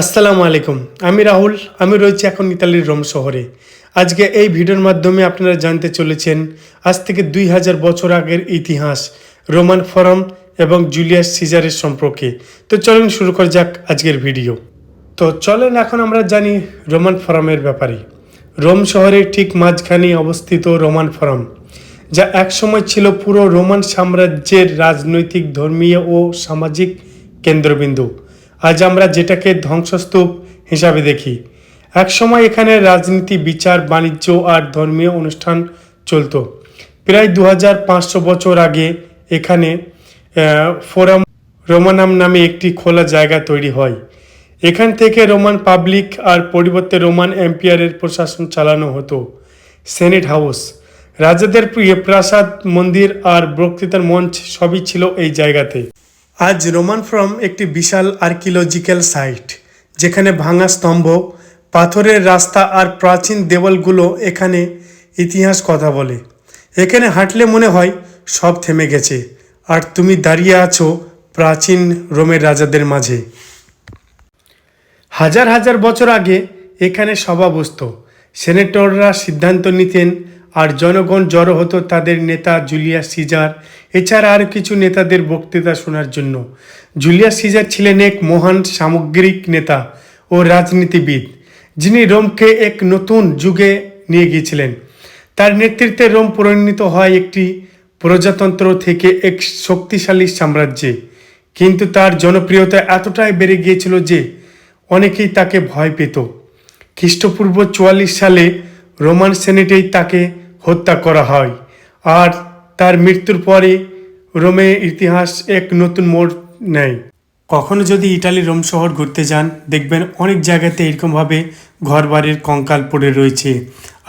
আসসালামু আলাইকুম। আমি রাহুল, আমি রয়েছি এখন ইতালির রোম শহরে। আজকে এই ভিডিওর মাধ্যমে আপনারা জানতে চলেছেন আজ থেকে দুই হাজার বছর আগের ইতিহাস, রোমান ফরাম এবং জুলিয়াস সিজারের সম্পর্কে। তো চলেন শুরু করা যাক আজকের ভিডিও। তো চলেন এখন আমরা জানি রোমান ফরামের ব্যাপারে। রোম শহরের ঠিক মাঝখানে অবস্থিত রোমান ফরাম, যা একসময় ছিল পুরো রোমান সাম্রাজ্যের রাজনৈতিক, ধর্মীয় ও সামাজিক কেন্দ্রবিন্দু। আজ আমরা যেটাকে ধ্বংসস্তূপ হিসাবে দেখি। একসময় এখানে রাজনীতি, বিচার, বাণিজ্য আর ধর্মীয় অনুষ্ঠান চলতো। প্রায় দু হাজার পাঁচশো বছর আগে এখানে ফোরাম রোমানাম নামে একটি খোলা জায়গা তৈরি হয়। এখান থেকে রোমান পাবলিক আর পরিবর্তে রোমান এম্পিয়ারের প্রশাসন চালানো হতো। Senate House. রাজাদের প্রিয় প্রাসাদ, মন্দির আর বক্তৃতার মঞ্চ সবই ছিল এই জায়গাতে। আজ রোমান ফ্রম একটি বিশাল আর্কিওলজিক্যাল সাইট, যেখানে ভাঙা স্তম্ভ, পাথরের রাস্তা আর প্রাচীন দেওয়ালগুলো এখানে ইতিহাস কথা বলে। এখানে হাঁটলে মনে হয় সব থেমে গেছে, আর তুমি দাঁড়িয়ে আছো প্রাচীন রোমের রাজাদের মাঝে। হাজার হাজার বছর আগে এখানে সভা বসত। সেনেটররা সিদ্ধান্ত নিতেন আর জনগণ জড়ো হতো তাদের নেতা জুলিয়াস সিজার, এছাড়া আর কিছু নেতাদের বক্তৃতা শোনার জন্য। জুলিয়াস সিজার ছিলেন এক মহান সামগ্রিক নেতা ও রাজনীতিবিদ, যিনি রোমকে এক নতুন যুগে নিয়ে গিয়েছিলেন। তার নেতৃত্বে রোম পরিণত হয় একটি প্রজাতন্ত্র থেকে এক শক্তিশালী সাম্রাজ্যে। কিন্তু তার জনপ্রিয়তা এতটাই বেড়ে গিয়েছিল যে অনেকেই তাকে ভয় পেত। খ্রিস্টপূর্ব চুয়াল্লিশ সালে রোমান সেনেটেই তাকে হত্যা করা হয়। আর তার মৃত্যুর পরে রোমে ইতিহাস এক নতুন মোড় নেয়। কখনো যদি ইটালি রোম শহর ঘুরতে যান, দেখবেন অনেক জায়গাতে এরকমভাবে ঘরবাড়ির কঙ্কাল পড়ে রয়েছে।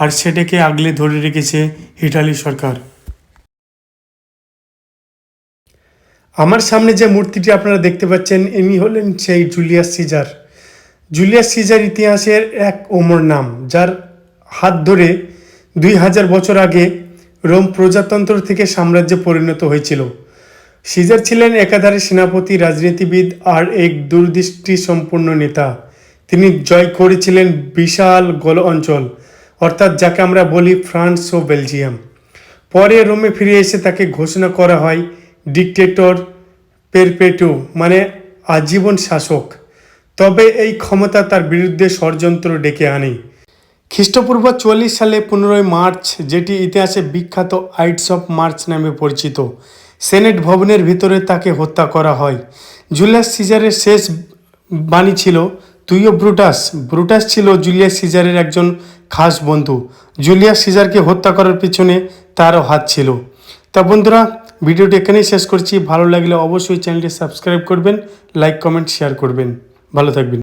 আর সেটাকে আগলে ধরে রেখেছে ইটালি সরকার। আমার সামনে যে মূর্তিটি আপনারা দেখতে পাচ্ছেন, ইনি হলেন সেই জুলিয়াস সিজার। জুলিয়াস সিজার ইতিহাসের এক ওমর নাম, যার হাত ধরে দুই হাজার বছর আগে রোম প্রজাতন্ত্র থেকে সাম্রাজ্যে পরিণত হয়েছিল। সিজার ছিলেন একাধারে সেনাপতি, রাজনীতিবিদ আর এক দূরদৃষ্টি সম্পন্ন নেতা। তিনি জয় করেছিলেন বিশাল গোল অঞ্চল, অর্থাৎ যাকে আমরা বলি ফ্রান্স ও বেলজিয়াম। পরে রোমে ফিরে এসে তাকে ঘোষণা করা হয় ডিকটেটর পেরপেটু মানে আজীবন শাসক। তবে এই ক্ষমতা তার বিরুদ্ধে ষড়যন্ত্র ডেকে আনে। খ্রিস্টপূর্ব চুয়াল্লিশ সালে পনেরোই মার্চ, যেটি ইতিহাসে বিখ্যাত আইটস অফ মার্চ নামে পরিচিত, সেনেট ভবনের ভিতরে তাকে হত্যা করা হয়। জুলিয়াস সিজারের শেষ বাণী ছিল তুইও ব্রুটাস। ব্রুটাস ছিল জুলিয়াস সিজারের একজন খাস বন্ধু। জুলিয়াস সিজারকে হত্যা করার পিছনে তারও হাত ছিল। তা বন্ধুরা, ভিডিওটি এখানেই শেষ করছি। ভালো লাগলে অবশ্যই চ্যানেলটি সাবস্ক্রাইব করবেন, লাইক, কমেন্ট, শেয়ার করবেন। ভালো থাকবেন।